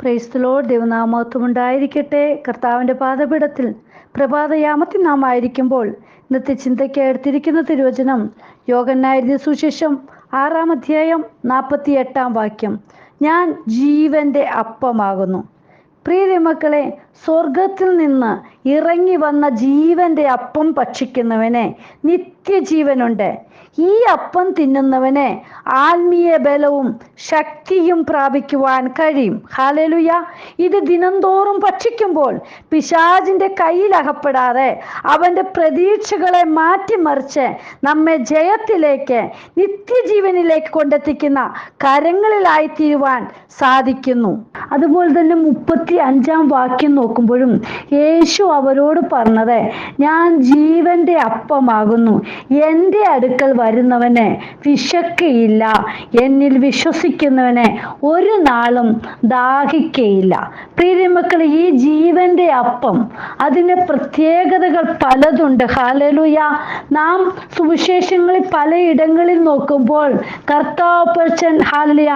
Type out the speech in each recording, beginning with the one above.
പ്രൈസ്തലോ ദൈവനാമത്വം ഉണ്ടായിരിക്കട്ടെ കർത്താവിന്റെ പാദപീഠത്തിൽ പ്രഭാതയാമത്തിൽ നാം ആയിരിക്കുമ്പോൾ ഇന്നത്തെ ചിന്തയ്ക്ക് എടുത്തിരിക്കുന്ന തിരുവചനം യോഗനായിരുന്ന സുശേഷം ആറാം അധ്യായം നാൽപ്പത്തി എട്ടാം വാക്യം. ഞാൻ ജീവന്റെ അപ്പമാകുന്നു. പ്രിയ മക്കളെ സ്വർഗത്തിൽ നിന്ന് ഇറങ്ങി വന്ന ജീവന്റെ അപ്പം ഭക്ഷിക്കുന്നവനെ നിത്യജീവനുണ്ട്. ഈ അപ്പം തിന്നുന്നവനെ ആത്മീയ ബലവും ശക്തിയും പ്രാപിക്കുവാൻ കഴിയും. ഹാലലുയ ഇത് ദിനംതോറും ഭക്ഷിക്കുമ്പോൾ പിശാജിന്റെ കയ്യിൽ അകപ്പെടാതെ അവന്റെ പ്രതീക്ഷകളെ മാറ്റിമറിച്ച് നമ്മെ ജയത്തിലേക്ക് നിത്യജീവനിലേക്ക് കൊണ്ടെത്തിക്കുന്ന കരങ്ങളിലായി തീരുവാൻ സാധിക്കുന്നു. അതുപോലെ തന്നെ മുപ്പത്തി അഞ്ചാം വാക്യം നോക്കുമ്പോഴും യേശു അവരോട് പറഞ്ഞത് ഞാൻ ജീവന്റെ അപ്പമാകുന്നു. എന്റെ അടുക്കൽ വരുന്നവന് വിശക്കയില്ല. എന്നിൽ വിശ്വസിക്കുന്നവനെ ഒരു നാളും ദാഹിക്കയില്ല. പ്രിയമക്കൾ ഈ ജീവന്റെ അപ്പം അതിന് പ്രത്യേകതകൾ പലതുണ്ട്. ഹാലലുയ നാം സുവിശേഷങ്ങളിൽ പലയിടങ്ങളിൽ നോക്കുമ്പോൾ കർത്താപ്പച്ചൻ ഹാലലിയ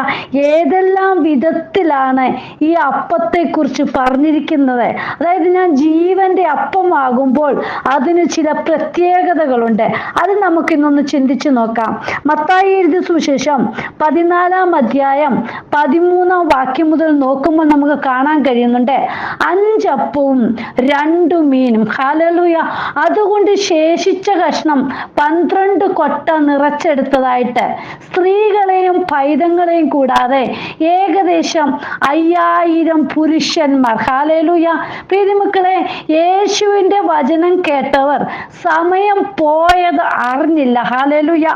ഏതെല്ലാം വിധത്തിലാണ് ഈ അപ്പത്തെക്കുറിച്ച് പറഞ്ഞിരിക്കുന്നത്? അതായത് ഞാൻ ജീവന്റെ അപ്പമാകുമ്പോൾ അതിന് ചില പ്രത്യേകതകളുണ്ട്. അത് നമുക്ക് ഇന്നൊന്ന് ചിന്തിച്ചു നോക്കാം. മത്തായി എഴുതിയ സുവിശേഷം പതിനാലാം അധ്യായം പതിമൂന്നാം വാക്യം മുതൽ നോക്കുമ്പോൾ നമുക്ക് കാണാൻ കഴിയുന്നുണ്ട്. അഞ്ചപ്പവും രണ്ടു മീനും. ഹാലലൂയ അതുകൊണ്ട് ശേഷിച്ച കഷ്ണം പന്ത്രണ്ട് കൊട്ട നിറച്ചെടുത്തതായിട്ട് സ്ത്രീകളെയും പൈതങ്ങളെയും കൂടാതെ ഏകദേശം അയ്യായിരം പുരുഷന്മാർ. ഹാലേലുയ പ്രീതിമക്കളെ യേശുവിന്റെ വചനം കേട്ടവർ സമയം പോയത് അറിഞ്ഞില്ല. ഹാലലുയ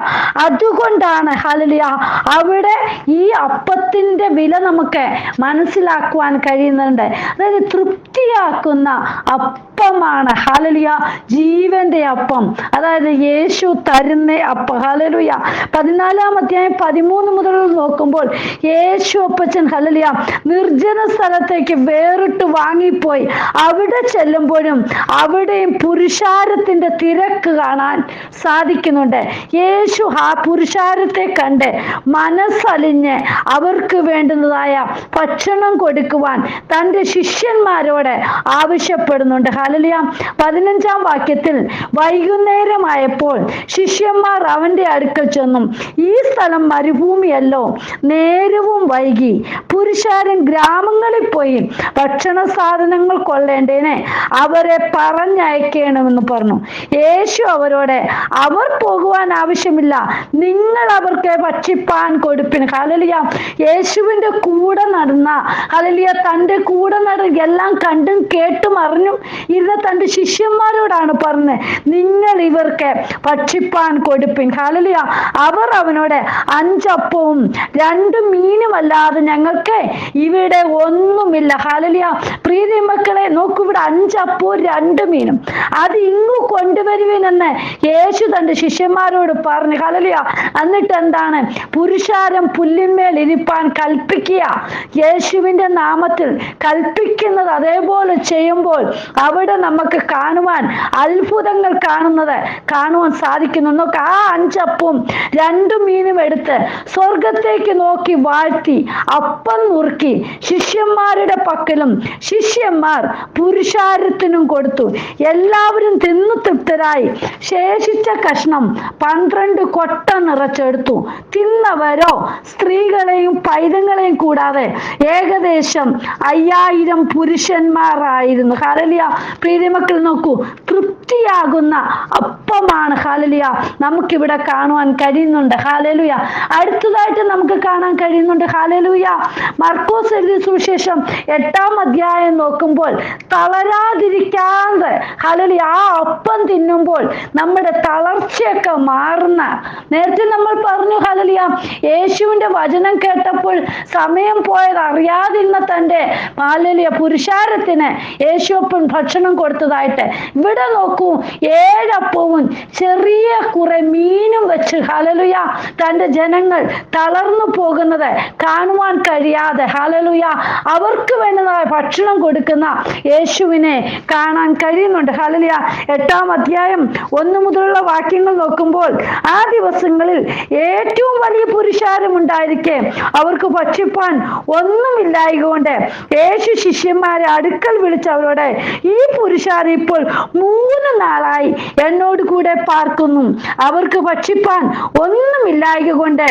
അതുകൊണ്ടാണ് ഹാലലുയ അവിടെ ഈ അപ്പത്തിന്റെ വില നമുക്ക് മനസ്സിലാക്കുവാൻ കഴിയുന്നുണ്ട്. അതായത് തൃപ്തിയാക്കുന്ന അപ്പമാണ്. ഹാലലിയ ജീവന്റെ അപ്പം. അതായത് യേശു തരുന്ന അപ്പം. ഹാലലുയ പതിനാലാം അധ്യായം പതിമൂന്ന് മുതൽ നോക്കുമ്പോൾ യേശു അപ്പച്ചൻ ഹലലിയ നിർജന സ്ഥലത്തേക്ക് വേറിട്ട് വാങ്ങിപ്പോയി. അവിടെ ചെല്ലുമ്പോഴും അവിടെയും പുരുഷാരത്തിന്റെ തിരക്ക് കാണാൻ സാധിക്കുന്നുണ്ട്. യേശു ആ പുരുഷാരത്തെ കണ്ട് മനസ്സലിഞ്ഞ് അവർക്ക് വേണ്ടുന്നതായ ഭക്ഷണം കൊടുക്കുവാൻ തന്റെ ശിഷ്യന്മാരോട് ആവശ്യപ്പെടുന്നുണ്ട്. ഹലലിയ പതിനഞ്ചാം വാക്യത്തിൽ വൈകുന്നേരമായപ്പോൾ ശിഷ്യന്മാർ അവന്റെ അടുക്കൽ ചെന്നും. ഈ സ്ഥലം മരുഭൂമിയല്ലോ. നേരവും വൈകി. പുരുഷാരൻ ഗ്രാമങ്ങളിൽ പോയി. ഭക്ഷണ സാധനങ്ങൾ കൊള്ളേണ്ടേനെ. അവരെ പറഞ്ഞയക്കണമെന്ന് പറഞ്ഞു. യേശു അവരോട് അവർ പോകുവാൻ ആവശ്യമില്ല. നിങ്ങൾ അവർക്ക് ഭക്ഷിപ്പാൻ കൊടുപ്പിന്. ഹലലിയ യേശുവിന്റെ കൂടെ നടന്ന ഹലലിയ തന്റെ കൂടെ നടന്ന എല്ലാം കണ്ടും കേട്ടും അറിഞ്ഞും ഇരുന്ന തന്റെ ശിഷ്യന്മാരോടാണ് പറഞ്ഞത് നിങ്ങൾ ഇവർക്ക് ഭക്ഷിപ്പാൻ കൊടുപ്പിൻ. ഹലലിയ അവർ അവനോട് അഞ്ചപ്പവും രണ്ട് മീനും അല്ലാതെ ഞങ്ങൾക്ക് ഇവിടെ ഒന്നുമില്ല. ഹലലിയ പ്രീതി മക്കളെ നോക്കൂ ഇവിടെ അഞ്ചപ്പവും രണ്ട് മീനും. അത് ഇങ്ങു കൊണ്ടുവരുവിനെന്ന് യേശു തന്റെ ശിഷ്യന്മാരോട് പറഞ്ഞു. ഹലലിയ എന്നിട്ട് എന്താണ്? പുരുഷാരം പുല്ലിന്മേൽ ഇരിപ്പാൻ കൽപ്പിക്കുക. യേശുവിന്റെ നാമത്തിൽ കൽപ്പിക്കുന്നത് അതേപോലെ ചെയ്യുമ്പോൾ അവിടെ നമുക്ക് കാണുവാൻ അത്ഭുതങ്ങൾ കാണുന്നത് കാണുവാൻ സാധിക്കുന്നു? നോക്ക് ആ അഞ്ചപ്പും രണ്ടു മീനും എടുത്ത് സ്വർഗത്തേക്ക് നോക്കി വാഴ്ത്തി അപ്പം നുറുക്കി ശിഷ്യന്മാരുടെ പക്കലും ശിഷ്യന്മാർ പുരുഷാരത്തിനും കൊടുത്തു. എല്ലാവരും തിന്നു തൃപ്തരായി. ശേഷിച്ച കഷ്ണം പന്ത്രണ്ട് കൊട്ട നിറച്ചെടുത്തു. തിന്നവരോ? സ്ത്രീകളെയും പൈതങ്ങളെയും കൂടാതെ ഏകദേശം അയ്യായിരം പുരുഷന്മാരായിരുന്നു. ഹരലിയ പ്രീതിമക്കൾ നോക്കൂ തൃപ്തിയാകുന്ന അപ്പമാണ് ഹാലലിയ നമുക്കിവിടെ കാണുവാൻ കഴിയുന്നുണ്ട് ഹാലലുയ അടുത്തതായിട്ട് നമുക്ക് കാണാൻ കഴിയുന്നുണ്ട് ഹാലലുയ മർക്കോസ് എഴുതിയ സുവിശേഷം എട്ടാം അധ്യായം നോക്കുമ്പോൾ തളരാതിരിക്കാതെ ഹാലലിയ ആ അപ്പം തിന്നുമ്പോൾ നമ്മുടെ തളർച്ചയൊക്കെ മാറുന്ന. നേരത്തെ നമ്മൾ പറഞ്ഞു ഹാലലിയ യേശുവിന്റെ വചനം കേട്ടപ്പോൾ സമയം പോയത് അറിയാതിരുന്ന തന്റെ ഹാലലിയ പുരുഷാരത്തിന് യേശുവപ്പൻ ഭക്ഷണം കൊടുത്തതായിട്ട്. ഇവിടെ നോക്കൂ ഏഴപ്പവും ചെറിയ കുറെ മീനും വെച്ച് ഹലലുയ തന്റെ ജനങ്ങൾ തളർന്നു പോകുന്നത് കാണുവാൻ കഴിയാതെ ഹലലുയ അവർക്ക് വേണ്ടതായ ഭക്ഷണം കൊടുക്കുന്ന യേശുവിനെ കാണാൻ കഴിയുന്നുണ്ട്. ഹലലുയ എട്ടാം അധ്യായം ഒന്ന് മുതലുള്ള വാക്യങ്ങൾ നോക്കുമ്പോൾ ആ ദിവസങ്ങളിൽ ഏറ്റവും വലിയ പുരുഷാരം ഉണ്ടായിരിക്കെ. അവർക്ക് ഭക്ഷിപ്പാൻ ഒന്നുമില്ലായകൊണ്ട് യേശു ശിഷ്യന്മാരെ അടുക്കൽ വിളിച്ച് അവരോട് ഈ പുരുഷാരം ഇപ്പോൾ മൂന്ന് നാളായി എന്നോട് കൂടെ പാർക്കുന്നു. അവർക്ക് ഭക്ഷിപ്പാൻ ഒന്നുമില്ലായക കൊണ്ട്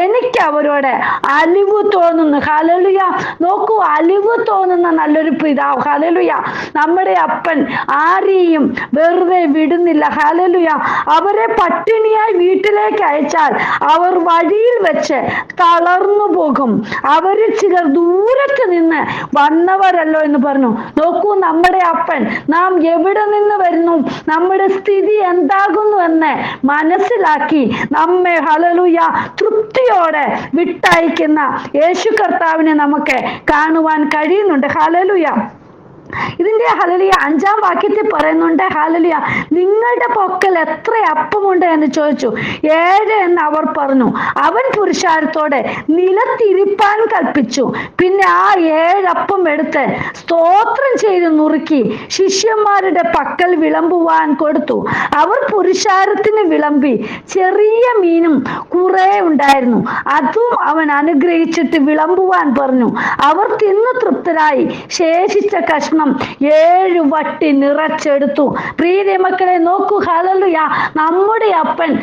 എനിക്ക് അവരോട് അലിവ് തോന്നുന്നു. ഹലലുയ നോക്കൂ അലിവ് തോന്നുന്ന നല്ലൊരു പിതാവ്. ഹലലുയ നമ്മുടെ അപ്പൻ ആരെയും വെറുതെ വിടുന്നില്ല. ഹലലുയ അവരെ പട്ടിണിയായി വീട്ടിലേക്ക് അയച്ചാൽ അവർ വഴിയിൽ വെച്ച് തളർന്നു പോകും. അവർ ചിലർ ദൂരത്ത് നിന്ന് വന്നവരല്ലോ എന്ന് പറഞ്ഞു. നോക്കൂ നമ്മുടെ അപ്പൻ നാം എവിടെ നിന്ന് വരുന്നു? നമ്മുടെ സ്ഥിതി എന്താകുന്നു എന്ന് മനസ്സിലാക്കി നമ്മെ ഹലലുയ തൃപ്തിയോടെ വിട്ടയക്കുന്ന യേശു കർത്താവിനെ നമുക്ക് കാണുവാൻ കഴിയുന്നുണ്ട്. ഹലലുയ ഇതിന്റെ ഹലലിയ അഞ്ചാം വാക്യത്തിൽ പറയുന്നുണ്ട് ഹലലിയ നിങ്ങളുടെ പൊക്കൽ എത്ര അപ്പമുണ്ട് എന്ന് ചോദിച്ചു. ഏഴ് എന്ന് അവർ പറഞ്ഞു. അവൻ പുരുഷാരത്തോടെ നിലത്തിരിപ്പാൻ കൽപ്പിച്ചു. പിന്നെ ആ ഏഴപ്പം എടുത്ത് സ്തോത്രം ചെയ്ത് നുറുക്കി ശിഷ്യന്മാരുടെ പക്കൽ വിളമ്പുവാൻ കൊടുത്തു. അവർ പുരുഷാരത്തിന് വിളമ്പി ചെറിയ മീനും കുറെ ഉണ്ടായിരുന്നു. അതും അവൻ അനുഗ്രഹിച്ചിട്ട് വിളമ്പുവാൻ പറഞ്ഞു. അവർ തിന്നു തൃപ്തരായി. ശേഷിച്ച കഷ്ണം ഏഴു വട്ടി നിറച്ചെടുത്തു. പ്രീതി മക്കളെ നോക്കൂ ഹലലുയ നമ്മുടെ അപ്പൻ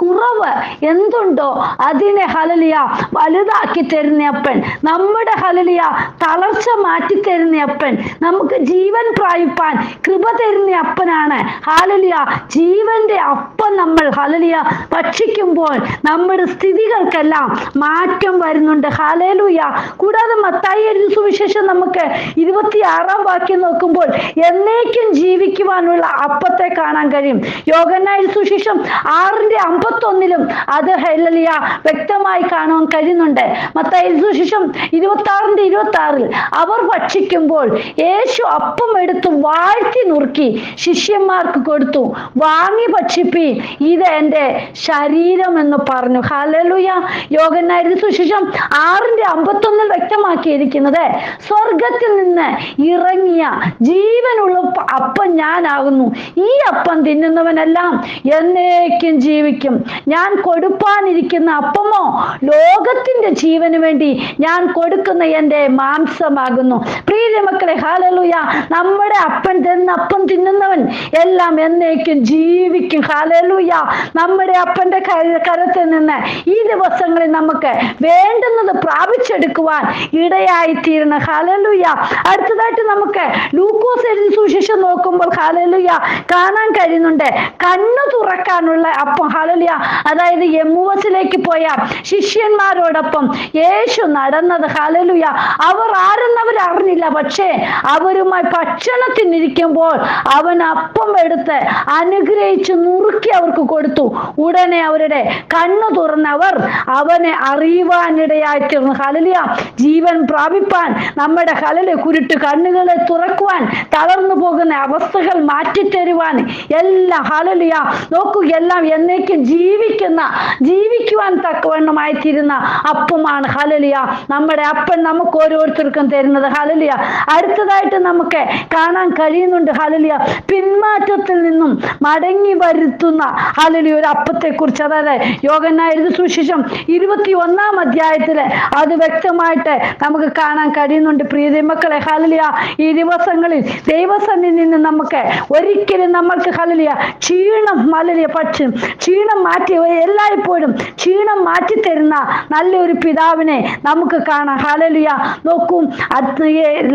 കുറവ് എന്തുണ്ടോ അതിനെ ഹലലിയ വലുതാക്കി തരുന്ന അപ്പൻ. നമ്മുടെ ഹലലിയ തളർച്ച മാറ്റി തരുന്ന അപ്പൻ. നമുക്ക് ജീവൻ പ്രായിപ്പാൻ കൃപ തരുന്ന അപ്പനാണ്. ഹാലലിയ ജീവന്റെ അപ്പം നമ്മൾ ഹലലിയ ഭക്ഷിക്കുമ്പോൾ നമ്മുടെ സ്ഥിതികൾക്കെല്ലാം മാറ്റം വരുന്നുണ്ട്. ഹാലലുയ കൂടാതെ മത്തായി സുവിശേഷം നമുക്ക് ഇരുപത്തി ആറാം വാക്യം നോക്കുമ്പോൾ എന്നേക്കും ജീവിക്കുവാനുള്ള അപ്പത്തെ കാണാൻ കഴിയും. യോഗനായ സുശേഷം ആറിന്റെ അമ്പത്തൊന്നിലും അത് ഹെല്ലലിയ വ്യക്തമായി കാണാൻ കഴിയുന്നുണ്ട്. മത്തായി സുശേഷം ഇരുപത്തി ആറിന്റെ ഇരുപത്തി ആറിൽ അവർ ഭക്ഷിക്കുമ്പോൾ യേശു അപ്പം എടുത്ത് വാഴ്ത്തി നുറുക്കി ശിഷ്യന്മാർക്ക് കൊടുത്തു. വാങ്ങി ഭക്ഷിപ്പി ഇത് എന്റെ ശരീരം എന്ന് പറഞ്ഞു. ഹലലുയ യോഗനായ സുശേഷം ആറിന്റെ അമ്പത്തൊന്നിൽ വ്യക്തമാക്കിയിരിക്കുന്നത് സ്വർഗത്തിൽ നിന്ന് ഇറങ്ങിയ ജീവനുള്ള അപ്പം ഞാനാകുന്നു. ഈ അപ്പം തിന്നുന്നവനെല്ലാം എന്നേക്കും ജീവിക്കും. ഞാൻ കൊടുപ്പാനിരിക്കുന്ന അപ്പമോ? ലോകത്തിന്റെ ജീവന് വേണ്ടി ഞാൻ കൊടുക്കുന്ന എന്റെ മാംസമാകുന്നു. പ്രിയ മക്കളെ ഹാലലുയ നമ്മുടെ അപ്പൻ തന്ന അപ്പം തിന്നുന്നവൻ എല്ലാം എന്നേക്കും ജീവിക്കും. ഹാലലുയ നമ്മുടെ അപ്പന്റെ കരത്തിൽ നിന്ന് ഈ ദിവസങ്ങളിൽ നമുക്ക് വേണ്ടുന്നത് പ്രാപിച്ചെടുക്കുവാൻ ഇടയായി തീരണം ഹാലലുയ അടുത്തതായിട്ട് നമുക്ക് ലൂക്കോസ് എഴുതി സുശേഷം നോക്കുമ്പോൾ ഹാലലിയ കാണാൻ കഴിയുന്നുണ്ട്. കണ്ണു തുറക്കാനുള്ള അപ്പം ഹാലലിയ അതായത് എമ്മുവസിലേക്ക് പോയ ശിഷ്യന്മാരോടൊപ്പം യേശു നടന്നത് ഹാലലുയ അവർ ആരെന്നവർ അറിഞ്ഞില്ല പക്ഷേ അവരുമായി ഭക്ഷണത്തിനിരിക്കുമ്പോൾ അവൻ അപ്പം എടുത്ത് അനുഗ്രഹിച്ച് നുറുക്കി അവർക്ക് കൊടുത്തു. ഉടനെ അവരുടെ കണ്ണു തുറന്നവർ അവനെ അറിയുവാനിടയായി തീർന്നു ഹലലിയ ജീവൻ പ്രാപിപ്പാൻ നമ്മുടെ ഹലല് കുരുട്ട് കണ്ണുകളെ തുറക്കുവാൻ തളർന്നു പോകുന്ന അവസ്ഥകൾ മാറ്റിത്തരുവാൻ. എല്ലാം ഹലലിയ നോക്കുക എല്ലാം എന്നേക്കും ജീവിക്കുന്ന ജീവിക്കുവാൻ തക്കവണ്ണമായി തീരുന്ന അപ്പമാണ് ഹലലിയ നമ്മുടെ അപ്പൻ നമുക്ക് ഓരോരുത്തർക്കും തരുന്നത് ഹലലിയ അടുത്തതായിട്ട് നമുക്ക് കാണാൻ കഴിയുന്നുണ്ട് ഹലലിയ പിന്മാറ്റത്തിൽ നിന്നും മടങ്ങി വരുത്തുന്ന ഹലലിയ ഒരു അപ്പത്തെ കുറിച്ച് അതായത് യോഗനായിരുന്നു സുശേഷം ഇരുപത്തി ഒന്നാം അധ്യായത്തിൽ അത് വ്യക്തമായിട്ട് നമുക്ക് കാണാൻ കഴിയുന്നുണ്ട് പ്രിയ മക്കളെ ഹലലിയ ഈ ദിവസങ്ങളിൽ ദൈവസന്നിധിയിൽ നിന്ന് നമുക്ക് ഒരിക്കലും നമ്മൾക്ക് ഹലലിയ ക്ഷീണം ഹലലിയ പക്ഷം ക്ഷീണം മാറ്റി എല്ലായ്പ്പോഴും ക്ഷീണം മാറ്റി തരുന്ന നല്ലൊരു പിതാവിനെ നമുക്ക് കാണാം. ഹലലിയ നോക്കൂ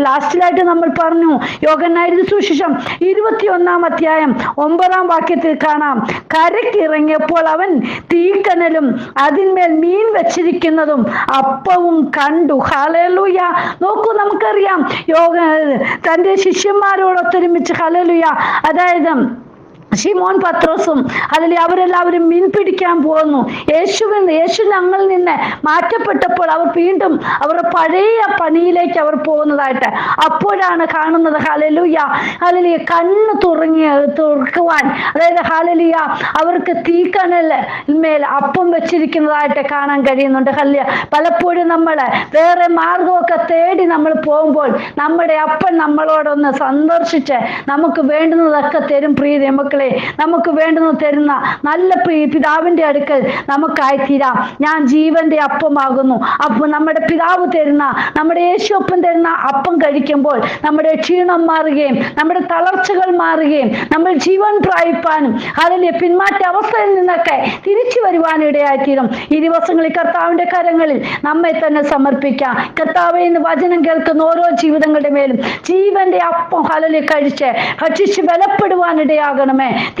ലാസ്റ്റിലായിട്ട് നമ്മൾ പറഞ്ഞു യോഗനായിരുന്നു സുശേഷം ഇരുപത്തി ഒന്നാം അധ്യായം ഒമ്പതാം വാക്യത്തിൽ കാണാം. കരക്കിറങ്ങിയപ്പോൾ അവൻ തീക്കനലും അതിന്മേൽ മീൻ വെച്ചിരിക്കുന്നതും അപ്പവും കണ്ടു. ഹലലുയ നോക്കൂ നമുക്കറിയാം യോഗ തന്റെ ശിഷ്യന്മാരോടൊത്തൊരുമിച്ച് ഹലലുയ അതായത് ഷിമോൻ പത്രോസും അതിൽ അവരെല്ലാവരും മീൻ പിടിക്കാൻ പോകുന്നു യേശുവിൽ യേശു ഞങ്ങളിൽ നിന്ന് മാറ്റപ്പെട്ടപ്പോൾ അവർ വീണ്ടും അവരുടെ പഴയ പണിയിലേക്ക് അവർ പോകുന്നതായിട്ട് അപ്പോഴാണ് കാണുന്നത്. ഹലലുയ ഹലലിയ കണ്ണ് തുറങ്ങി തുറക്കുവാൻ. അതായത് ഹലലിയ അവർക്ക് തീക്കനൽ മേൽ അപ്പം വെച്ചിരിക്കുന്നതായിട്ട് കാണാൻ കഴിയുന്നുണ്ട്. ഹല്ലിയ പലപ്പോഴും നമ്മൾ വേറെ മാർഗമൊക്കെ തേടി നമ്മൾ പോകുമ്പോൾ നമ്മുടെ അപ്പൻ നമ്മളോടൊന്ന് സന്ദർശിച്ച് നമുക്ക് വേണ്ടുന്നതൊക്കെ തരും. പ്രീതി മക്കളെ നമുക്ക് വേണ്ടുന്ന തരുന്ന നല്ല പിതാവിന്റെ അടുക്കൽ നമുക്കായി തീരാം. ഞാൻ ജീവന്റെ അപ്പമാകുന്നു. അപ്പൊ നമ്മുടെ പിതാവ് തരുന്ന നമ്മുടെ യേശു അപ്പം തരുന്ന അപ്പം കഴിക്കുമ്പോൾ നമ്മുടെ ക്ഷീണം മാറുകയും നമ്മുടെ തളർച്ചകൾ മാറുകയും നമ്മൾ ജീവൻ പ്രാപിപ്പാനും അതിലെ പിന്മാറ്റ അവസ്ഥയിൽ നിന്നൊക്കെ തിരിച്ചു വരുവാനും ഇടയായിത്തീരും. ഈ ദിവസങ്ങളിൽ കർത്താവിന്റെ കരങ്ങളിൽ നമ്മെ തന്നെ സമർപ്പിക്കാം. കർത്താവെ ഇന്ന് വചനം കേൾക്കുന്ന ഓരോ ജീവിതങ്ങളുടെ മേലും ജീവന്റെ അപ്പം ഹലലി കഴിച്ച് ഭക്ഷിച്ച് ബലപ്പെടുവാൻ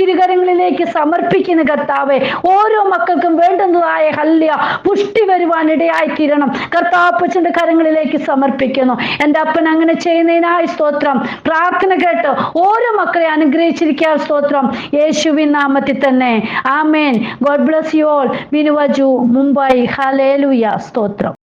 തിരുകരങ്ങളിലേക്ക് സമർപ്പിക്കുന്ന കർത്താവെ ഓരോ മക്കൾക്കും വേണ്ടുന്നതായ ഹല്യ പുഷ്ടി വരുവാൻ ഇടയായി തീരണം. കർത്താപ്പച്ചന്റെ കരങ്ങളിലേക്ക് സമർപ്പിക്കുന്നു. എന്റെ അപ്പൻ അങ്ങനെ ചെയ്യുന്നതിനായി സ്തോത്രം. പ്രാർത്ഥന കേട്ട് ഓരോ മക്കളെ അനുഗ്രഹിച്ചിരിക്കാൻ സ്തോത്രം. യേശുവിൻ നാമത്തിൽ തന്നെ. ആമേൻ. God bless you all. വിനുവജു Mumbai. ഹലേലുയ സ്തോത്രം.